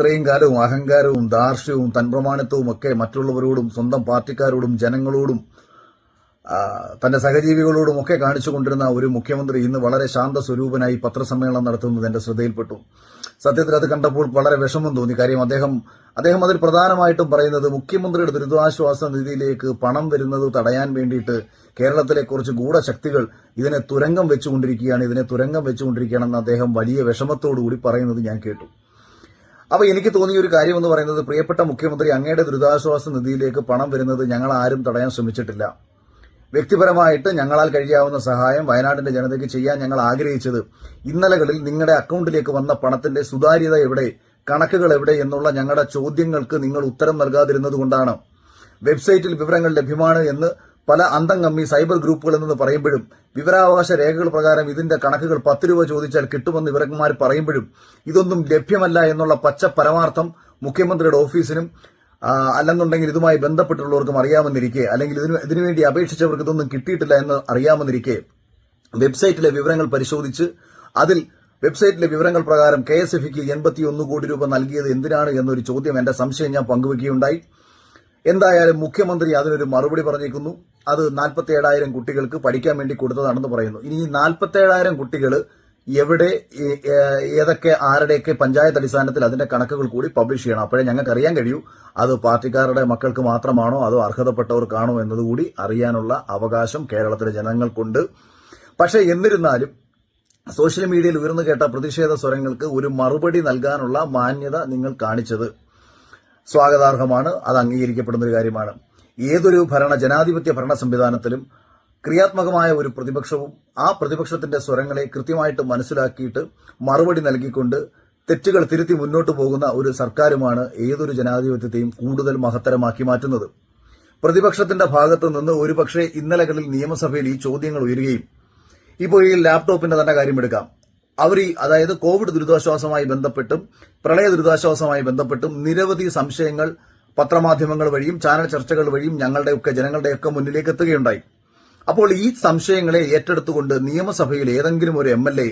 ഇത്രയും കാലവും അഹങ്കാരവും ദാർഷ്ട്യവും തൻപ്രമാണിത്വവും ഒക്കെ മറ്റുള്ളവരോടും സ്വന്തം പാർട്ടിക്കാരോടും ജനങ്ങളോടും തന്റെ സഹജീവികളോടും ഒക്കെ കാണിച്ചുകൊണ്ടിരുന്ന ഒരു മുഖ്യമന്ത്രി ഇന്ന് വളരെ ശാന്ത സ്വരൂപനായി പത്രസമ്മേളനം നടത്തുന്നത് എന്റെ ശ്രദ്ധയിൽപ്പെട്ടു. സത്യത്തിൽ അത് കണ്ടപ്പോൾ വളരെ വിഷമം തോന്നി. കാര്യം അദ്ദേഹം അദ്ദേഹം അതിൽ പ്രധാനമായിട്ടും പറയുന്നത് മുഖ്യമന്ത്രിയുടെ ദുരിതാശ്വാസ നിധിയിലേക്ക് പണം വരുന്നത് തടയാൻ വേണ്ടിയിട്ട് കേരളത്തിലെ കുറച്ച് ഗൂഢശക്തികൾ ഇതിനെ തുരങ്കം വെച്ചുകൊണ്ടിരിക്കുകയാണ് ഇതിനെ തുരങ്കം വെച്ചുകൊണ്ടിരിക്കുകയാണെന്ന് അദ്ദേഹം വലിയ വിഷമത്തോടുകൂടി പറയുന്നത് ഞാൻ കേട്ടു. അപ്പൊ എനിക്ക് തോന്നിയ ഒരു കാര്യം എന്ന് പറയുന്നത് പ്രിയപ്പെട്ട മുഖ്യമന്ത്രി അങ്ങയുടെ ദുരിതാശ്വാസ നിധിയിലേക്ക് പണം വരുന്നത് ഞങ്ങൾ ആരും തടയാൻ ശ്രമിച്ചിട്ടില്ല. വ്യക്തിപരമായിട്ട് ഞങ്ങളാൽ കഴിയാവുന്ന സഹായം വയനാടിന്റെ ജനതയ്ക്ക് ചെയ്യാൻ ഞങ്ങൾ ആഗ്രഹിച്ചത് ഇന്നലകളിൽ നിങ്ങളുടെ അക്കൗണ്ടിലേക്ക് വന്ന പണത്തിന്റെ സുതാര്യത എവിടെ കണക്കുകൾ എവിടെ എന്നുള്ള ഞങ്ങളുടെ ചോദ്യങ്ങൾക്ക് നിങ്ങൾ ഉത്തരം നൽകാതിരുന്നത് കൊണ്ടാണ്. വെബ്സൈറ്റിൽ വിവരങ്ങൾ ലഭ്യമാണ് എന്ന് പല അന്തംകമ്മി സൈബർ ഗ്രൂപ്പുകൾ നിന്ന് പറയുമ്പോഴും വിവരാവകാശ രേഖകൾ പ്രകാരം ഇതിന്റെ കണക്കുകൾ പത്ത് രൂപ ചോദിച്ചാൽ കിട്ടുമെന്ന് ഇവരന്മാർ പറയുമ്പോഴും ഇതൊന്നും ലഭ്യമല്ല എന്നുള്ള പച്ച പരമാർത്ഥം മുഖ്യമന്ത്രിയുടെ ഓഫീസിനും അല്ലെന്നുണ്ടെങ്കിൽ ഇതുമായി ബന്ധപ്പെട്ടുള്ളവർക്കും അറിയാമെന്നിരിക്കെ അല്ലെങ്കിൽ ഇതിനു ഇതിനുവേണ്ടി അപേക്ഷിച്ചവർക്ക് ഇതൊന്നും കിട്ടിയിട്ടില്ല എന്ന് അറിയാമെന്നിരിക്കെ വെബ്സൈറ്റിലെ വിവരങ്ങൾ പരിശോധിച്ച് അതിൽ വെബ്സൈറ്റിലെ വിവരങ്ങൾ പ്രകാരം കെ എസ് എഫ് കോടി രൂപ നൽകിയത് എന്തിനാണ് എന്നൊരു ചോദ്യം എന്റെ സംശയം ഞാൻ പങ്കുവയ്ക്കുകയുണ്ടായി എന്തായാലും മുഖ്യമന്ത്രി അതിനൊരു മറുപടി പറഞ്ഞേക്കുന്നു അത് നാൽപ്പത്തി ഏഴായിരം കുട്ടികൾക്ക് പഠിക്കാൻ വേണ്ടി കൊടുത്തതാണെന്ന് പറയുന്നു. ഇനി ഈ നാൽപ്പത്തി ഏഴായിരം കുട്ടികൾ എവിടെ ഏതൊക്കെ ആരുടെയൊക്കെ പഞ്ചായത്ത് അടിസ്ഥാനത്തിൽ അതിന്റെ കണക്കുകൾ കൂടി പബ്ലിഷ് ചെയ്യണം. അപ്പോഴേ ഞങ്ങൾക്ക് അറിയാൻ കഴിയൂ. അത് പാർട്ടിക്കാരുടെ മക്കൾക്ക് മാത്രമാണോ അതോ അർഹതപ്പെട്ടവർക്കാണോ എന്നതുകൂടി അറിയാനുള്ള അവകാശം കേരളത്തിലെ ജനങ്ങൾക്കുണ്ട്. പക്ഷേ എന്നിരുന്നാലും സോഷ്യൽ മീഡിയയിൽ ഉയർന്നു കേട്ട പ്രതിഷേധ സ്വരങ്ങൾക്ക് ഒരു മറുപടി നൽകാനുള്ള മാന്യത നിങ്ങൾ കാണിച്ചത്. സ്വാഗതാർഹമാണ്. അത് അംഗീകരിക്കപ്പെടുന്ന ഒരു കാര്യമാണ്. ഏതൊരു ഭരണ ജനാധിപത്യ ഭരണ സംവിധാനത്തിലും ക്രിയാത്മകമായ ഒരു പ്രതിപക്ഷവും ആ പ്രതിപക്ഷത്തിന്റെ സ്വരങ്ങളെ കൃത്യമായിട്ട് മനസ്സിലാക്കിയിട്ട് മറുപടി നൽകിക്കൊണ്ട് തെറ്റുകൾ തിരുത്തി മുന്നോട്ട് പോകുന്ന ഒരു സർക്കാരുമാണ് ഏതൊരു ജനാധിപത്യത്തെയും കൂടുതൽ മഹത്തരമാക്കി മാറ്റുന്നത്. പ്രതിപക്ഷത്തിന്റെ ഭാഗത്ത് നിന്ന് ഒരുപക്ഷെ ഇന്നലകളിൽ നിയമസഭയിൽ ഈ ചോദ്യങ്ങൾ ഉയരുകയും ഇപ്പോൾ ഈ ലാപ്ടോപ്പിന്റെ തന്നെ കാര്യം എടുക്കാം. അവർ ഈ അതായത് കോവിഡ് ദുരിതാശ്വാസവുമായി ബന്ധപ്പെട്ടും പ്രളയ ദുരിതാശ്വാസവുമായി ബന്ധപ്പെട്ടും നിരവധി സംശയങ്ങൾ പത്രമാധ്യമങ്ങൾ വഴിയും ചാനൽ ചർച്ചകൾ വഴിയും ഞങ്ങളുടെയൊക്കെ ജനങ്ങളുടെയൊക്കെ മുന്നിലേക്ക് എത്തുകയുണ്ടായി. അപ്പോൾ ഈ സംശയങ്ങളെ ഏറ്റെടുത്തുകൊണ്ട് നിയമസഭയിൽ ഏതെങ്കിലും ഒരു എം എൽ എ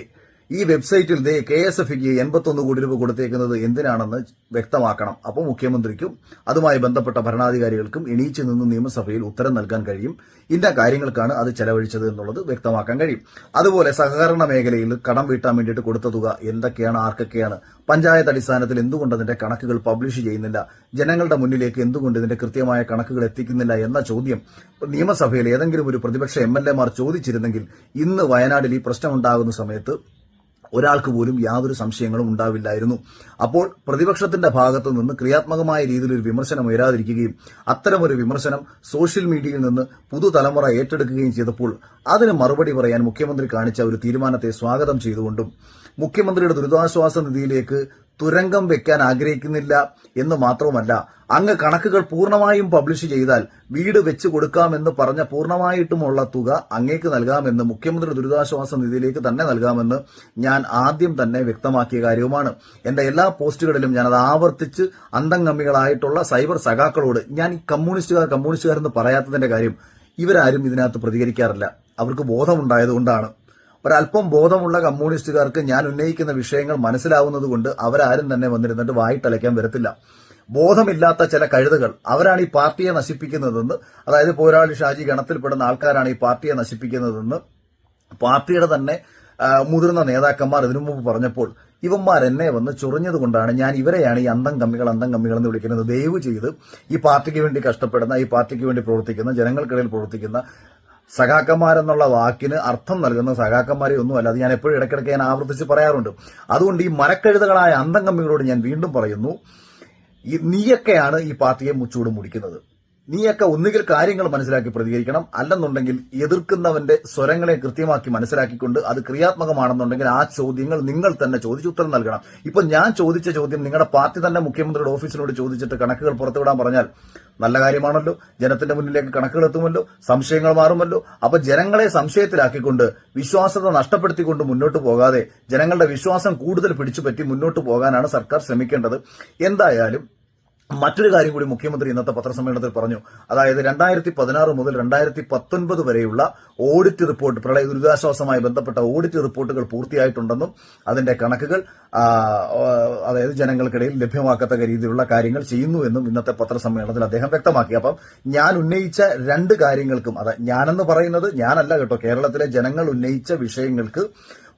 ഈ വെബ്സൈറ്റിൽ ദേ കെ എസ് എഫ് എൺപത്തൊന്ന് കോടി രൂപ കൊടുത്തേക്കുന്നത് എന്തിനാണെന്ന് വ്യക്തമാക്കണം. അപ്പോൾ മുഖ്യമന്ത്രിക്കും അതുമായി ബന്ധപ്പെട്ട ഭരണാധികാരികൾക്കും എണീച്ചു നിന്ന് നിയമസഭയിൽ ഉത്തരം നൽകാൻ കഴിയും. ഇന്ന കാര്യങ്ങൾക്കാണ് അത് ചെലവഴിച്ചത് എന്നുള്ളത് വ്യക്തമാക്കാൻ കഴിയും. അതുപോലെ സഹകരണ മേഖലയിൽ കടം വീട്ടാൻ വേണ്ടിയിട്ട് കൊടുത്ത തുക എന്തൊക്കെയാണ് ആർക്കൊക്കെയാണ് പഞ്ചായത്ത് അടിസ്ഥാനത്തിൽ എന്തുകൊണ്ട് അതിന്റെ കണക്കുകൾ പബ്ലിഷ് ചെയ്യുന്നില്ല ജനങ്ങളുടെ മുന്നിലേക്ക് എന്തുകൊണ്ട് ഇതിന്റെ കൃത്യമായ കണക്കുകൾ എത്തിക്കുന്നില്ല എന്ന ചോദ്യം നിയമസഭയിൽ ഏതെങ്കിലും ഒരു പ്രതിപക്ഷ എം എൽ എമാർ ചോദിച്ചിരുന്നെങ്കിൽ ഇന്ന് വയനാട്ടിൽ ഈ പ്രശ്നമുണ്ടാകുന്ന സമയത്ത് ഒരാൾക്ക് പോലും യാതൊരു സംശയങ്ങളും ഉണ്ടാവില്ലായിരുന്നു. അപ്പോൾ പ്രതിപക്ഷത്തിന്റെ ഭാഗത്തു നിന്ന് ക്രിയാത്മകമായ രീതിയിൽ ഒരു വിമർശനം ഉയരാതിരിക്കുകയും അത്തരമൊരു വിമർശനം സോഷ്യൽ മീഡിയയിൽ നിന്ന് പുതുതലമുറ ഏറ്റെടുക്കുകയും ചെയ്തപ്പോൾ അതിന് മറുപടി പറയാൻ മുഖ്യമന്ത്രി കാണിച്ച ഒരു തീരുമാനത്തെ സ്വാഗതം ചെയ്തുകൊണ്ടും മുഖ്യമന്ത്രിയുടെ ദുരിതാശ്വാസ നിധിയിലേക്ക് തുരങ്കം വെക്കാൻ ആഗ്രഹിക്കുന്നില്ല എന്ന് മാത്രവുമല്ല അങ്ങ് കണക്കുകൾ പൂർണമായും പബ്ലിഷ് ചെയ്താൽ വീട് വെച്ച് കൊടുക്കാമെന്ന് പറഞ്ഞ പൂർണമായിട്ടുമുള്ള തുക അങ്ങേക്ക് നൽകാമെന്ന് മുഖ്യമന്ത്രി ദുരിതാശ്വാസ നിധിയിലേക്ക് തന്നെ നൽകാമെന്ന് ഞാൻ ആദ്യം തന്നെ വ്യക്തമാക്കിയ കാര്യവുമാണ്. എന്റെ എല്ലാ പോസ്റ്റുകളിലും ഞാൻ അത് ആവർത്തിച്ച് അന്തംഗമ്മികളായിട്ടുള്ള സൈബർ സഖാക്കളോട് ഞാൻ ഈ കമ്മ്യൂണിസ്റ്റുകാർ കമ്മ്യൂണിസ്റ്റുകാരെന്ന് പറയാത്തതിന്റെ കാര്യം ഇവരാരും ഇതിനകത്ത് പ്രതികരിക്കാറില്ല. അവർക്ക് ബോധമുണ്ടായതുകൊണ്ടാണ്. ഒരല്പം ബോധമുള്ള കമ്മ്യൂണിസ്റ്റുകാർക്ക് ഞാൻ ഉന്നയിക്കുന്ന വിഷയങ്ങൾ മനസ്സിലാവുന്നത് കൊണ്ട് അവരാരും തന്നെ വന്നിരുന്നിട്ട് വായിട്ടലയ്ക്കാൻ വരത്തില്ല. ബോധമില്ലാത്ത ചില കഴുതകൾ. അവരാണ് ഈ പാർട്ടിയെ നശിപ്പിക്കുന്നതെന്ന് അതായത് പോരാളി ഷാജി ഗണത്തിൽപ്പെടുന്ന ആൾക്കാരാണ് ഈ പാർട്ടിയെ നശിപ്പിക്കുന്നതെന്ന് പാർട്ടിയുടെ തന്നെ മുതിർന്ന നേതാക്കന്മാർ ഇതിനു മുമ്പ് പറഞ്ഞപ്പോൾ ഇവന്മാർ എന്നെ വന്ന് ചൊറിഞ്ഞതുകൊണ്ടാണ് ഞാൻ ഇവരെയാണ് ഈ അന്തം കമ്മികൾ അന്തം കമ്മികൾ എന്ന് വിളിക്കുന്നത്. ദയവ് ചെയ്ത് ഈ പാർട്ടിക്ക് വേണ്ടി കഷ്ടപ്പെടുന്ന ഈ പാർട്ടിക്ക് വേണ്ടി പ്രവർത്തിക്കുന്ന ജനങ്ങൾക്കിടയിൽ പ്രവർത്തിക്കുന്ന സഖാക്കന്മാരെന്നുള്ള വാക്കിന് അർത്ഥം നൽകുന്ന സഖാക്കന്മാരെ ഒന്നുമല്ല. അത് ഞാൻ എപ്പോഴും ഇടയ്ക്കിടയ്ക്ക് ഞാൻ ആവർത്തിച്ച് പറയാറുണ്ട്. അതുകൊണ്ട് ഈ മരക്കഴുതകളായ അന്തം കമ്മികളോട് ഞാൻ വീണ്ടും പറയുന്നു. നീയൊക്കെയാണ് ഈ പാർട്ടിയെ മുച്ചൂട് മുടിക്കുന്നത്. നീയൊക്കെ ഒന്നുകിൽ കാര്യങ്ങൾ മനസ്സിലാക്കി പ്രതികരിക്കണം. അല്ലെന്നുണ്ടെങ്കിൽ എതിർക്കുന്നവന്റെ സ്വരങ്ങളെ കൃത്യമാക്കി മനസ്സിലാക്കിക്കൊണ്ട് അത് ക്രിയാത്മകമാണെന്നുണ്ടെങ്കിൽ ആ ചോദ്യങ്ങൾ നിങ്ങൾ തന്നെ ചോദിച്ച് ഉത്തരം നൽകണം. ഇപ്പൊ ഞാൻ ചോദിച്ച ചോദ്യം നിങ്ങളുടെ പാർട്ടി തന്നെ മുഖ്യമന്ത്രിയുടെ ഓഫീസിനോട് ചോദിച്ചിട്ട് കണക്കുകൾ പുറത്തുവിടാൻ പറഞ്ഞാൽ നല്ല കാര്യമാണല്ലോ. ജനത്തിന്റെ മുന്നിലേക്ക് കണക്കുകൾ എത്തുമല്ലോ. സംശയങ്ങൾ മാറുമല്ലോ. അപ്പൊ ജനങ്ങളെ സംശയത്തിലാക്കിക്കൊണ്ട് വിശ്വാസത നഷ്ടപ്പെടുത്തിക്കൊണ്ട് മുന്നോട്ട് പോകാതെ ജനങ്ങളുടെ വിശ്വാസം കൂടുതൽ പിടിച്ചുപറ്റി മുന്നോട്ട് പോകാനാണ് സർക്കാർ ശ്രമിക്കേണ്ടത്. എന്തായാലും മറ്റൊരു കാര്യം കൂടി മുഖ്യമന്ത്രി ഇന്നത്തെ പത്രസമ്മേളനത്തിൽ പറഞ്ഞു. അതായത് രണ്ടായിരത്തി പതിനാറ് മുതൽ രണ്ടായിരത്തി പത്തൊൻപത് വരെയുള്ള ഓഡിറ്റ് റിപ്പോർട്ട് പ്രളയ ദുരിതാശ്വാസവുമായി ബന്ധപ്പെട്ട ഓഡിറ്റ് റിപ്പോർട്ടുകൾ പൂർത്തിയായിട്ടുണ്ടെന്നും അതിന്റെ കണക്കുകൾ അതായത് ജനങ്ങൾക്കിടയിൽ ലഭ്യമാക്കത്തക്ക രീതിയിലുള്ള കാര്യങ്ങൾ ചെയ്യുന്നു എന്നും ഇന്നത്തെ പത്രസമ്മേളനത്തിൽ അദ്ദേഹം വ്യക്തമാക്കി. അപ്പം ഞാൻ ഉന്നയിച്ച രണ്ട് കാര്യങ്ങൾക്കും അത് ഞാനെന്ന് പറയുന്നത് ഞാനല്ല കേട്ടോ കേരളത്തിലെ ജനങ്ങൾ ഉന്നയിച്ച വിഷയങ്ങൾക്ക്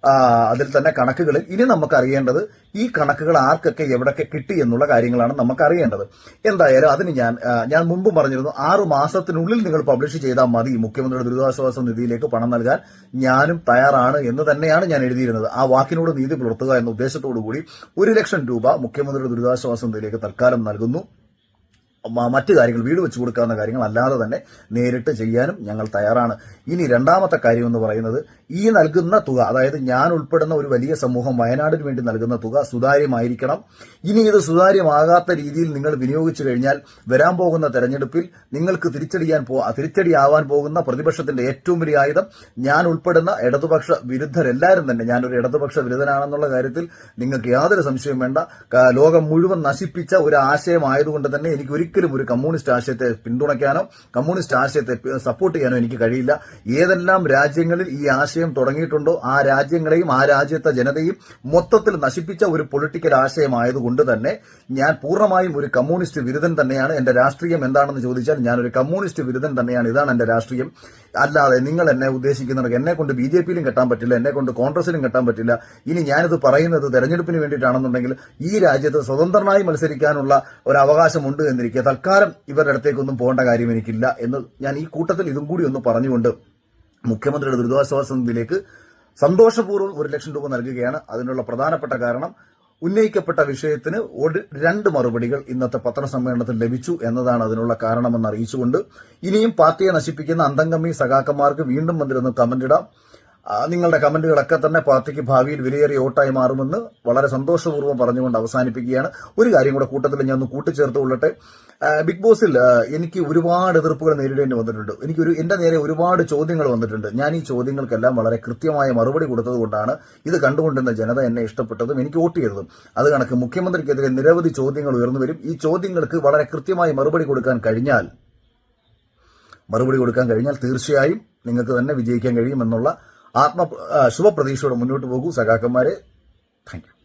അതിൽ തന്നെ കണക്കുകളിൽ ഇനി നമുക്ക് അറിയേണ്ടത് ഈ കണക്കുകൾ ആർക്കൊക്കെ എവിടൊക്കെ കിട്ടി എന്നുള്ള കാര്യങ്ങളാണ് നമുക്ക് അറിയേണ്ടത് എന്തായാലും അതിന് ഞാൻ ഞാൻ മുമ്പ് പറഞ്ഞിരുന്നു ആറു മാസത്തിനുള്ളിൽ നിങ്ങൾ പബ്ലിഷ് ചെയ്താൽ മതി. മുഖ്യമന്ത്രിയുടെ ദുരിതാശ്വാസ നിധിയിലേക്ക് പണം നൽകാൻ ഞാനും തയ്യാറാണ് എന്ന് തന്നെയാണ് ഞാൻ എഴുതിയിരുന്നത്. ആ വാക്കിനോട് നീതി പുലർത്തുക എന്ന ഉദ്ദേശത്തോടു കൂടി ഒരു ലക്ഷം രൂപ മുഖ്യമന്ത്രിയുടെ ദുരിതാശ്വാസ നിധിയിലേക്ക് തൽക്കാലം നൽകുന്നു. മറ്റു കാര്യങ്ങൾ വീട് വെച്ചു കൊടുക്കാവുന്ന കാര്യങ്ങൾ അല്ലാതെ തന്നെ നേരിട്ട് ചെയ്യാനും ഞങ്ങൾ തയ്യാറാണ്. ഇനി രണ്ടാമത്തെ കാര്യം എന്ന് പറയുന്നത് ഈ നൽകുന്ന തുക അതായത് ഞാൻ ഉൾപ്പെടുന്ന ഒരു വലിയ സമൂഹം വയനാടിന് വേണ്ടി നൽകുന്ന തുക സുതാര്യമായിരിക്കണം. ഇനി ഇത് സുതാര്യമാകാത്ത രീതിയിൽ നിങ്ങൾ വിനിയോഗിച്ചു കഴിഞ്ഞാൽ വരാൻ പോകുന്ന തെരഞ്ഞെടുപ്പിൽ നിങ്ങൾക്ക് തിരിച്ചടിയാൻ പോ തിരിച്ചടിയാവാൻ പോകുന്ന പ്രതിപക്ഷത്തിന്റെ ഏറ്റവും വലിയ ആയുധം ഞാൻ ഉൾപ്പെടുന്ന ഇടതുപക്ഷ വിരുദ്ധരെല്ലാവരും തന്നെ. ഞാനൊരു ഇടതുപക്ഷ വിരുദ്ധനാണെന്നുള്ള കാര്യത്തിൽ നിങ്ങൾക്ക് യാതൊരു സംശയവും വേണ്ട. ലോകം മുഴുവൻ നശിപ്പിച്ച ഒരു ആശയമായതുകൊണ്ട് തന്നെ എനിക്ക് ഒരിക്കലും ഒരു കമ്മ്യൂണിസ്റ്റ് ആശയത്തെ പിന്തുണയ്ക്കാനോ കമ്മ്യൂണിസ്റ്റ് ആശയത്തെ സപ്പോർട്ട് ചെയ്യാനോ എനിക്ക് കഴിയില്ല. ഏതെല്ലാം രാജ്യങ്ങളിൽ ഈ ആശയം തുടങ്ങിയിട്ടുണ്ടോ ആ രാജ്യങ്ങളെയും ആ രാജ്യത്തെ ജനതയും മൊത്തത്തിൽ നശിപ്പിച്ച ഒരു പൊളിറ്റിക്കൽ ആശയമായതുകൊണ്ട് തന്നെ ഞാൻ പൂർണമായും ഒരു കമ്മ്യൂണിസ്റ്റ് വിരുദ്ധൻ തന്നെയാണ്. എന്റെ രാഷ്ട്രീയം എന്താണെന്ന് ചോദിച്ചാൽ ഞാൻ ഒരു കമ്മ്യൂണിസ്റ്റ് വിരുദ്ധൻ തന്നെയാണ്. ഇതാണ് എന്റെ രാഷ്ട്രീയം. അല്ലാതെ നിങ്ങൾ എന്നെ ഉദ്ദേശിക്കുന്നത് എന്നെ കൊണ്ട് ബി ജെ പിയിലും കെട്ടാൻ പറ്റില്ല എന്നെ കൊണ്ട് കോൺഗ്രസിലും കെട്ടാൻ പറ്റില്ല. ഇനി ഞാനിത് പറയുന്നത് തെരഞ്ഞെടുപ്പിന് വേണ്ടിയിട്ടാണെന്നുണ്ടെങ്കിൽ ഈ രാജ്യത്ത് സ്വതന്ത്രമായി മത്സരിക്കാനുള്ള ഒരു അവകാശമുണ്ട് എന്നിരിക്കെ തൽക്കാലം ഇവരുടെ അടുത്തേക്കൊന്നും പോകേണ്ട കാര്യം എനിക്കില്ല എന്ന് ഞാൻ ഈ കൂട്ടത്തിൽ ഇതും കൂടി ഒന്ന് പറഞ്ഞുകൊണ്ട് മുഖ്യമന്ത്രിയുടെ ദുരിതാശ്വാസ നിധിയിലേക്ക് സന്തോഷപൂർവം ഒരു ലക്ഷം രൂപ നൽകുകയാണ്. അതിനുള്ള പ്രധാനപ്പെട്ട കാരണം ഉന്നയിക്കപ്പെട്ട വിഷയത്തിന് രണ്ട് മറുപടികൾ ഇന്നത്തെ പത്രസമ്മേളനത്തിൽ ലഭിച്ചു എന്നതാണ് അതിനുള്ള കാരണമെന്ന് അറിയിച്ചുകൊണ്ട് ഇനിയും പാർട്ടിയെ നശിപ്പിക്കുന്ന അന്തംഗമി സഖാക്കന്മാർക്ക് വീണ്ടും വന്നിരുന്ന് കമന്റ് ഇടാം. ആ, നിങ്ങളുടെ കമന്റുകളൊക്കെ തന്നെ പാർട്ടിക്ക് ഭാവിയിൽ വിലയേറിയ വോട്ടായി മാറുമെന്ന് വളരെ സന്തോഷപൂർവം പറഞ്ഞുകൊണ്ട് അവസാനിപ്പിക്കുകയാണ്. ഒരു കാര്യം കൂടെ കൂട്ടത്തിൽ ഞാൻ ഒന്ന് കൂട്ടിച്ചേർത്ത് കൊള്ളട്ടെ. ബിഗ് ബോസിൽ എനിക്ക് ഒരുപാട് എതിർപ്പുകൾ നേരിടേണ്ടി വന്നിട്ടുണ്ട്. എനിക്കൊരു എന്റെ നേരെ ഒരുപാട് ചോദ്യങ്ങൾ വന്നിട്ടുണ്ട്. ഞാൻ ഈ ചോദ്യങ്ങൾക്കെല്ലാം വളരെ കൃത്യമായ മറുപടി കൊടുത്തതുകൊണ്ടാണ് ഇത് കണ്ടുകൊണ്ടിരുന്ന ജനത എന്നെ ഇഷ്ടപ്പെട്ടതും എനിക്ക് വോട്ട് ചെയ്തതും. അത് കണക്ക് മുഖ്യമന്ത്രിക്കെതിരെ നിരവധി ചോദ്യങ്ങൾ ഉയർന്നു വരും. ഈ ചോദ്യങ്ങൾക്ക് വളരെ കൃത്യമായി മറുപടി കൊടുക്കാൻ കഴിഞ്ഞാൽ മറുപടി കൊടുക്കാൻ കഴിഞ്ഞാൽ തീർച്ചയായും നിങ്ങൾക്ക് തന്നെ വിജയിക്കാൻ കഴിയുമെന്നുള്ള ആത്മ ശുഭപ്രതീക്ഷയോടെ മുന്നോട്ട് പോകൂ സഖാക്കന്മാരെ. താങ്ക്